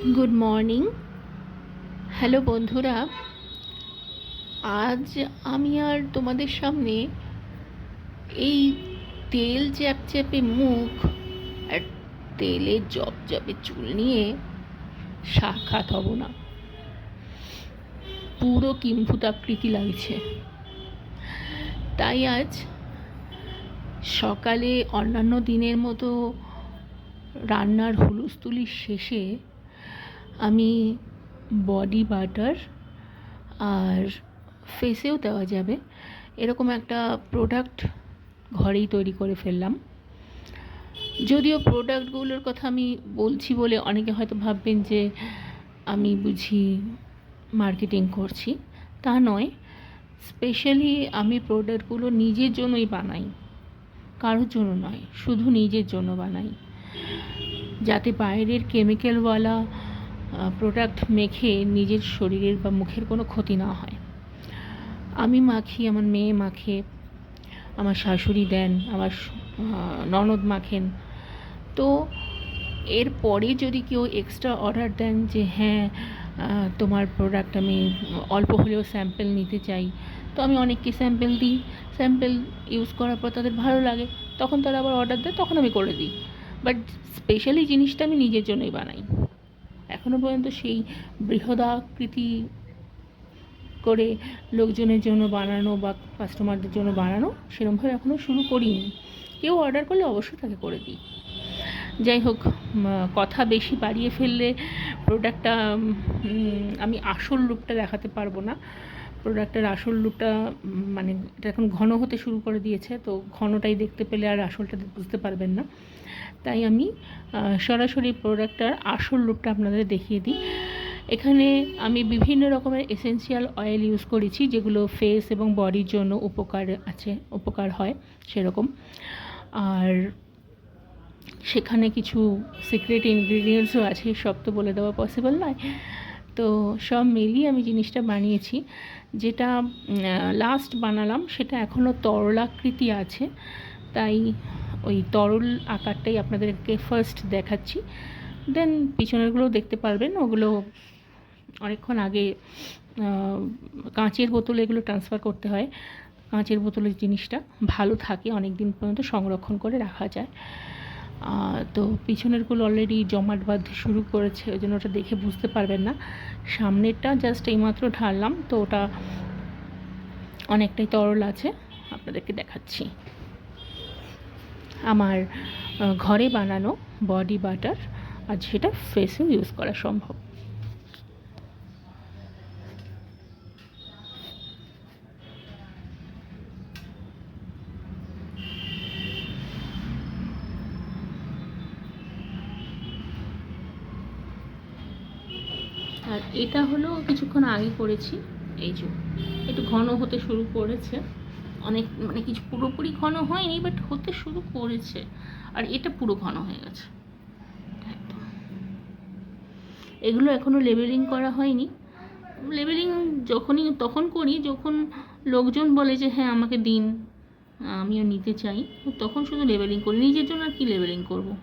Good morning. Hello বন্ধুরা, আজ আমি আর তোমাদের সামনে এই তেল চ্যাপচ্যাপে মুখ আর তেলের জবজবে চুল নিয়ে সাক্ষাৎ হব না। পুরো কিম্ভূতাকৃতি লাগছে। তাই আজ সকালে অন্যান্য দিনের মতো রান্নার হুলুস্থুলির শেষে আমি বডি বাটার আর ফেসেও দেওয়া যাবে। এরকম একটা প্রোডাক্ট ঘরেই তৈরি করে ফেললাম। যদিও প্রোডাক্টগুলোর কথা আমি বলছি বলে অনেকে হয়তো ভাববেন যে আমি বুঝি মার্কেটিং করছি। তা নয়। স্পেশালি আমি প্রোডাক্টগুলো নিজের জন্যই বানাই। কারোর জন্য নয়, শুধু নিজের জন্য বানাই। যাতে বাইরের কেমিক্যালওয়ালা প্রোডাক্ট মেখে নিজের শরীরের বা মুখের কোনো ক্ষতি না হয়। আমি মাখি, আমার মেয়ে মাখে, আমার শাশুড়ি দেন, আমার ননদ মাখেন। তো এরপরে যদি কেউ এক্সট্রা অর্ডার দেন যে হ্যাঁ তোমার প্রোডাক্ট আমি অল্প হলেও স্যাম্পেল নিতে চাই, তো আমি অনেককে স্যাম্পেল দিই। স্যাম্পেল ইউজ করার পর তাদের ভালো লাগে, তখন তারা আবার অর্ডার দেয়, তখন আমি করে দিই। বাট স্পেশালি জিনিসটা আমি নিজের জন্যই বানাই। এখনও পর্যন্ত সেই বৃহদাকৃতি করে লোকজনের জন্য বানানো বা কাস্টমারদের জন্য বানানো সেরকমভাবে এখনও শুরু করিনি। কেউ অর্ডার করলে অবশ্যই তাকে করে দিই। যাই হোক কথা বেশি বাড়িয়ে ফেললে প্রোডাক্টটা আমি আসল রূপটা দেখাতে পারব না। প্রোডাক্টের আসল উম, মানে এটা এখন ঘন হতে শুরু করে দিয়েছে তো ঘনটাই দেখতে পেলে আর আসলটা বুঝতে পারবেন না। তাই আমি সরাসরি প্রোডাক্টটার আসল রূপটা আপনাদের দেখিয়ে দিই। এখানে আমি বিভিন্ন রকমের এসেন্সিয়াল অয়েল ইউজ করেছি যেগুলো ফেস এবং বডির জন্য উপকার আছে উপকার হয় সেরকম। আর সেখানে কিছু সিক্রেট ইনগ্রিডিয়েন্টসও আছে সব তো বলে দেওয়া পসিবল নয়। তো সব মিলিয়ে আমি জিনিসটা বানিয়েছি। যেটা লাস্ট বানালাম সেটা এখনও তরলাকৃতি আছে। তাই ওই তরল আকারটাই আপনাদেরকে ফার্স্ট দেখাচ্ছি। দেন পিছনেরগুলো দেখতে পারবেন, ওগুলো অনেকক্ষণ আগে কাঁচের বোতলে এগুলো ট্রান্সফার করতে হয়। কাঁচের বোতলের জিনিসটা ভালো থাকে অনেক দিন পর্যন্ত সংরক্ষণ করে রাখা যায়। তো পিছনের পিছনেরগুলো অলরেডি জমাট বাঁধতে শুরু করেছে, ওই জন্য ওটা দেখে বুঝতে পারবেন না। সামনেরটা জাস্ট এইমাত্র ঢাললাম, তো ওটা অনেকটাই তরল আছে। আপনাদেরকে দেখাচ্ছি। আমার ঘরে বানানো বডি বাটার আর সেটা ফেসেও ইউজ করা সম্ভব। আর এটা হলো কিছুক্ষণ আগে করেছি, এই যে একটু ঘন হতে শুরু করেছে। অনেক মানে কিছু পুরোপুরি ঘন হয়নি বাট হতে শুরু করেছে। আর এটা পুরো ঘন হয়ে গেছে। এগুলো এখনও লেবেলিং করা হয়নি। লেবেলিং যখনই, তখন করি, যখন লোকজন বলে যে হ্যাঁ আমাকে দিন, আমিও নিতে চাই, তখন শুধু লেবেলিং করি। নিজের জন্য আর কি লেবেলিং করব?